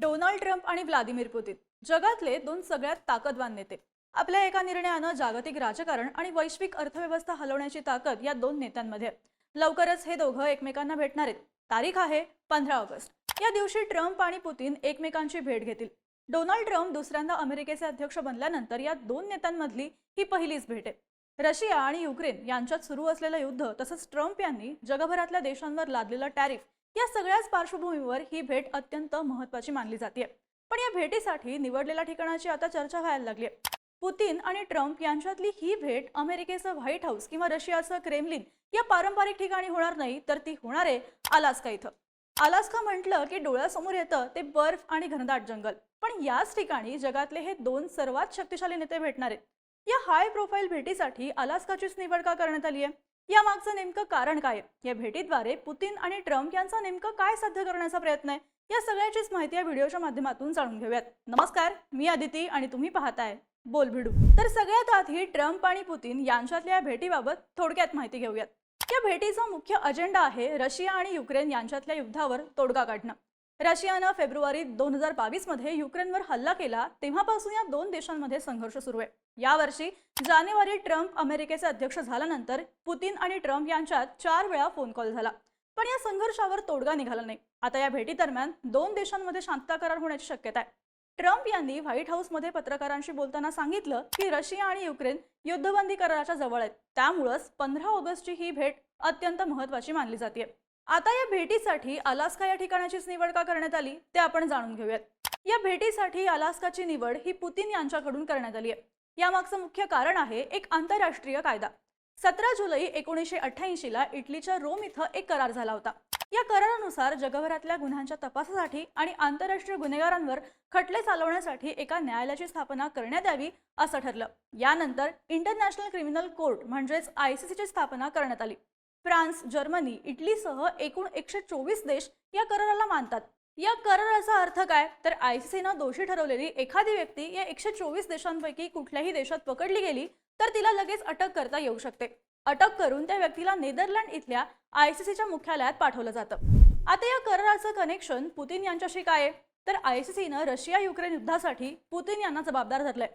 Donald Trump आणि Vladimir Putin. जगातले दोन सगळ्यात ताकदवान नेते. आपल्या एका निर्णयानं जागतिक राजकारण आणि वैश्विक अर्थव्यवस्था हलवण्याची ताकद या दोन नेत्यांमध्ये. लवकरच हे दोघं एकमेकांना भेटणार आहेत. तारीख आहे पंधरा ऑगस्ट. या दिवशी ट्रम्प आणि पुतीन एकमेकांची भेट घेतील. डोनाल्ड ट्रम्प दुसऱ्यांदा अमेरिकेचे अध्यक्ष बनल्यानंतर या दोन नेत्यांमधली ही पहिलीच भेट आहे. रशिया आणि युक्रेन यांच्यात सुरू असलेलं युद्ध तसंच ट्रम्प यांनी जगभरातल्या देशांवर लादलेलं टॅरिफ या सगळ्याच पार्श्वभूमीवर ही भेट अत्यंत महत्वाची मानली जाते पण या भेटीसाठी निवडलेल्या ठिकाणाची आता चर्चा व्हायला लागली पुतीन आणि ट्रम्प यांच्यातली ही भेट अमेरिकेचं व्हाईट हाऊस किंवा रशियाचं क्रेमलिन या पारंपरिक ठिकाणी होणार नाही तर ती होणार आहे अलास्का इथं. अलास्का म्हटलं की डोळ्यासमोर येतं ते बर्फ आणि घनदाट जंगल. पण याच ठिकाणी जगातले हे दोन सर्वात शक्तिशाली नेते भेटणार आहेत. या हाय प्रोफाईल भेटीसाठी अलास्काचीच निवड का करण्यात आली आहे या मागचं नेमकं कारण काय? आहे? या भेटीद्वारे पुतीन आणि ट्रम्प यांचा नेमकं काय साध्य करण्याचा प्रयत्न आहे? या सगळ्याचीच माहिती या व्हिडिओच्या माध्यमातून जाणून घेऊयात. नमस्कार मी आदिती आणि तुम्ही पाहताय बोल भिडू तर सगळ्यात आधी ट्रम्प आणि पुतीन यांच्यातल्या या भेटीबाबत थोडक्यात माहिती घेऊयात. या भेटीचा मुख्य अजेंडा आहे रशिया आणि युक्रेन यांच्यातल्या युद्धावर तोडगा काढणं. रशियानं फेब्रुवारी दोन हजार बावीसमध्ये युक्रेनवर हल्ला केला तेव्हापासून या दोन देशांमध्ये संघर्ष सुरू आहे. यावर्षी जानेवारी ट्रम्प अमेरिकेचे अध्यक्ष झाल्यानंतर पुतिन आणि ट्रम्प यांच्यात चार वेळा फोन कॉल झाला. पण या संघर्षावर तोडगा निघाला नाही. आता या भेटी दरम्यान दोन देशांमध्ये शांतता करार होण्याची शक्यता आहे. ट्रम्प यांनी व्हाईट हाऊसमध्ये पत्रकारांशी बोलताना सांगितलं की रशिया आणि युक्रेन युद्धबंदी कराराच्या जवळ आहेत. त्यामुळंच पंधरा ऑगस्टची ही भेट अत्यंत महत्वाची मानली जाते आता या भेटीसाठी अलास्का या ठिकाणाचीच निवड का करण्यात आली ते आपण जाणून घेऊयात. या भेटीसाठी अलास्काची निवड ही पुतीन यांच्याकडून करण्यात आली आहे. यामागचं मुख्य कारण आहे एक आंतरराष्ट्रीय कायदा. सतरा जुलै एकोणीसशे अठ्ठ्याऐंशी ला इटलीच्या रोम इथं एक करार झाला होता. या करारानुसार जगभरातल्या गुन्ह्यांच्या तपासासाठी आणि आंतरराष्ट्रीय गुन्हेगारांवर खटले चालवण्यासाठी एका न्यायालयाची स्थापना करण्यात यावी असं ठरलं. यानंतर इंटरनॅशनल क्रिमिनल कोर्ट म्हणजेच आयसीसीची स्थापना करण्यात आली. फ्रान्स जर्मनी इटलीसह एकूण एकशे चोवीस देश या कराराला मानतात. या कराराचा अर्थ काय? तर आयसीसीनं दोषी ठरवलेली एखादी व्यक्ती या एकशे चोवीस देशांपैकी कुठल्याही देशात पकडली गेली तर तिला लगेच अटक करता येऊ शकते. अटक करून त्या व्यक्तीला नेदरलँड इथल्या आयसीसीच्या मुख्यालयात पाठवलं जातं. आता या कराराचं कनेक्शन पुतिन यांच्याशी काय आहे? तर सीनं रशिया युक्रेन युद्धासाठी पुतिन यांना जबाबदार धरलंय.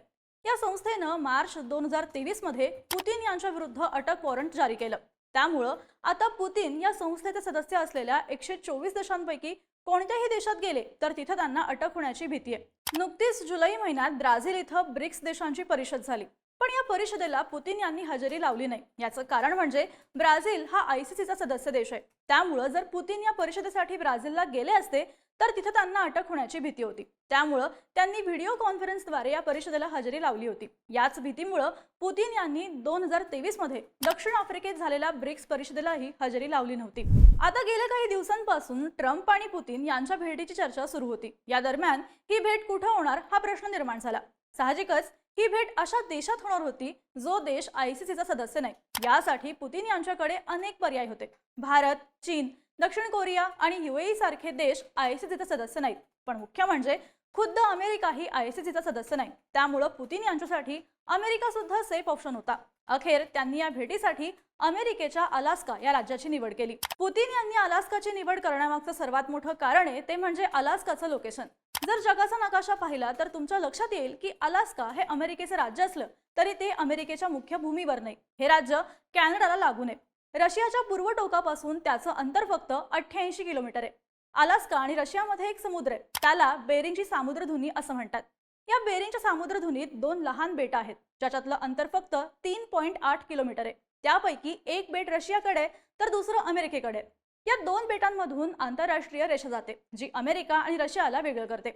या संस्थेनं मार्च दोन हजार तेवीसमध्ये पुतिन यांच्या विरुद्ध अटक वॉरंट जारी केलं. त्यामुळं आता पुतिन या संस्थेचे सदस्य असलेल्या एकशे चोवीस देशांपैकी कोणत्याही देशात गेले तर तिथं त्यांना अटक होण्याची भीती आहे. नुकतीच जुलै महिन्यात ब्राझील इथं ब्रिक्स देशांची परिषद झाली. पण या परिषदेला पुतिन यांनी हजेरी लावली नाही. याचं कारण म्हणजे ब्राझील हा आयसीसीचा सदस्य देश आहे. त्यामुळं जर पुतिन या परिषदेसाठी ब्राझीलला गेले असते तर तिथं त्यांना अटक होण्याची भीती होती. त्यामुळं त्यांनी व्हिडिओ कॉन्फरन्सद्वारे या परिषदेला हजेरी लावली होती. याच भीतीमुळं पुतिन यांनी दोन हजार तेवीसमध्ये दक्षिण आफ्रिकेत झालेल्या ब्रिक्स परिषदेलाही हजेरी लावली नव्हती. आता गेल्या काही दिवसांपासून ट्रम्प आणि पुतिन यांच्या भेटीची चर्चा सुरू होती. या दरम्यान ही भेट कुठं होणार हा प्रश्न निर्माण झाला. साहजिकच ही भेट अशा देशात होणार होती जो देश आयसीसीचा सदस्य नाही. यासाठी पुतिन यांच्याकडे अनेक पर्याय होते. भारत चीन दक्षिण कोरिया आणि युएई सारखे देश आयसीसीचे सदस्य नाहीत. पण मुख्य म्हणजे खुद्द अमेरिका ही आयसीसीचा सदस्य नाही. त्यामुळं पुतिन यांच्यासाठी अमेरिका सुद्धा सेफ ऑप्शन होता. अखेर त्यांनी या भेटीसाठी अमेरिकेच्या अलास्का या राज्याची निवड केली. पुतिन यांनी अलास्काची निवड करण्यामागचं सर्वात मोठं कारण आहे ते म्हणजे अलास्काचं लोकेशन जर जगाचा नकाशा पाहिला तर तुमच्या लक्षात येईल की अलास्का हे अमेरिकेचं राज्य असलं तरी ते अमेरिकेच्या मुख्य भूमीवर नाही. हे राज्य कॅनडाला लागून आहे रशियाच्या पूर्व टोकापासून त्याचं अंतर फक्त अठ्ठ्याऐंशी किलोमीटर आहे. अलास्का आणि रशियामध्ये एक समुद्र आहे. त्याला बेरिंगची सामुद्रधुनी असं म्हणतात. या बेरिंगच्या सामुद्रधुनीत दोन लहान बेट आहेत ज्याच्यातलं अंतर फक्त तीन पॉईंट आठ किलोमीटर आहे. त्यापैकी एक बेट रशियाकडे तर दुसरं अमेरिकेकडे या दोन बेटांमधून आंतरराष्ट्रीय रेषा जाते जी अमेरिका आणि रशियाला वेगळं करते.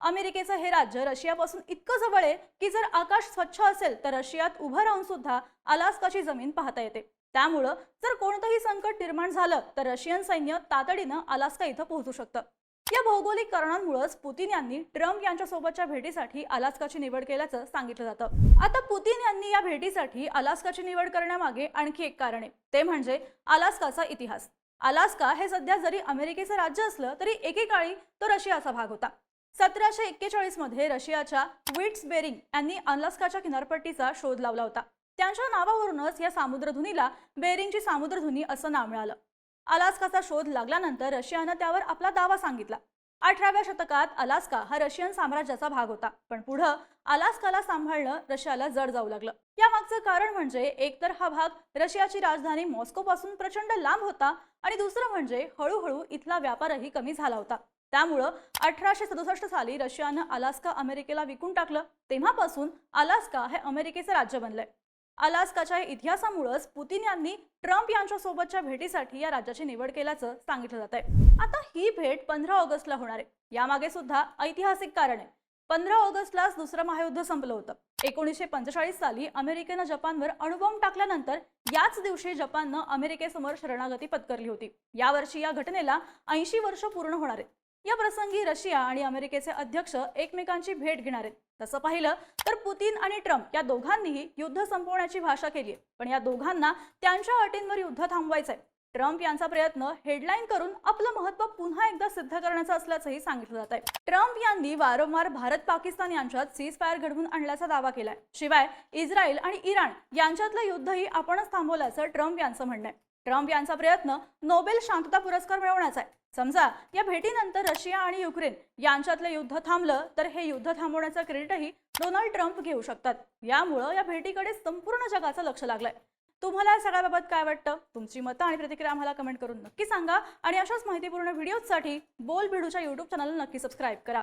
अमेरिकेचं हे राज्य रशियापासून इतकं जवळ आहे की जर आकाश स्वच्छ असेल तर रशियात उभं राहून सुद्धा अलास्काची जमीन पाहता येते. त्यामुळं जर कोणतंही संकट निर्माण झालं तर रशियन सैन्य तातडीनं अलास्का इथं पोहोचू शकतं. या भौगोलिक कारणांमुळेच पुतिन यांनी ट्रम्प यांच्या सोबतच्या भेटीसाठी अलास्काची निवड केल्याचं सांगितलं जातं. आता पुतिन यांनी या भेटीसाठी अलास्काची निवड करण्यामागे आणखी एक कारण आहे. ते म्हणजे अलास्काचा इतिहास. अलास्का हे सध्या जरी अमेरिकेचं राज्य असलं तरी एकेकाळी तो रशियाचा भाग होता. सतराशे एक्केचाळीसमध्ये रशियाच्या विट्स बेरिंग यांनी अलास्काच्या किनारपट्टीचा शोध लावला होता. त्यांच्या नावावरूनच या सामुद्रधुनीला बेरिंगची सामुद्रधुनी असं नाव मिळालं. अलास्काचा शोध लागल्यानंतर रशियानं त्यावर आपला दावा सांगितला. अठराव्या शतकात अलास्का हा रशियन साम्राज्याचा भाग होता पण पुढं अलास्काला सांभाळणं रशियाला जड जाऊ लागलं. यामागचं कारण म्हणजे एकतर हा भाग रशियाची राजधानी मॉस्को पासून प्रचंड लांब होता आणि दुसरं म्हणजे हळूहळू इथला व्यापारही कमी झाला होता. त्यामुळं अठराशे सदुसष्ट साली रशियानं अलास्का अमेरिकेला विकून टाकलं. तेव्हापासून अलास्का हे अमेरिकेचं राज्य बनलंय. अलास्काच्या इतिहासामुळेच पुतीन यांनी ट्रम्प यांच्या सोबतच्या भेटीसाठी या राज्याची निवड केल्याचं सांगितलं जात आहे आता ही भेट पंधरा ऑगस्टला होणार आहे. यामागे सुद्धा ऐतिहासिक कारण आहे. पंधरा ऑगस्टलाच दुसरं महायुद्ध संपलं होतं. एकोणीसशे पंचेचाळीस साली अमेरिकेनं जपानवर अणुबॉम्ब टाकल्यानंतर याच दिवशी जपाननं अमेरिकेसमोर शरणागती पत्करली होती. यावर्षी या घटनेला ऐंशी वर्ष पूर्ण होणार आहेत. या प्रसंगी रशिया आणि अमेरिकेचे अध्यक्ष एकमेकांची भेट घेणार आहेत. तसं पाहिलं तर पुतीन आणि ट्रम्प या दोघांनीही युद्ध संपवण्याची भाषा केली आहे. पण या दोघांना त्यांच्या अटींवर युद्ध थांबवायचंय ट्रम्प यांचा प्रयत्न हेडलाईन करून आपलं महत्त्व पुन्हा एकदा सिद्ध करण्याचं असल्याचंही सांगितलं जात आहे. ट्रम्प यांनी वारंवार भारत पाकिस्तान यांच्यात सीज फायर घडवून आणल्याचा दावा केलाय शिवाय इस्रायल आणि इराण यांच्यातलं युद्धही आपणच थांबवल्याचं ट्रम्प यांचं म्हणणं आहे. ट्रम्प यांचा प्रयत्न नोबेल शांतता पुरस्कार मिळवण्याचा आहे. समजा या भेटीनंतर रशिया आणि युक्रेन यांच्यातलं युद्ध थांबलं तर हे युद्ध थांबवण्याचा क्रेडिटही डोनाल्ड ट्रम्प घेऊ शकतात. यामुळं या भेटीकडे संपूर्ण जगाचं लक्ष लागलंय. तुम्हाला या सगळ्याबाबत काय वाटतं? तुमची मतं आणि प्रतिक्रिया आम्हाला कमेंट करून नक्की सांगा. आणि अशाच माहितीपूर्ण व्हिडिओजसाठी बोल भिडूच्या युट्यूब चॅनलला नक्की सबस्क्राईब करा.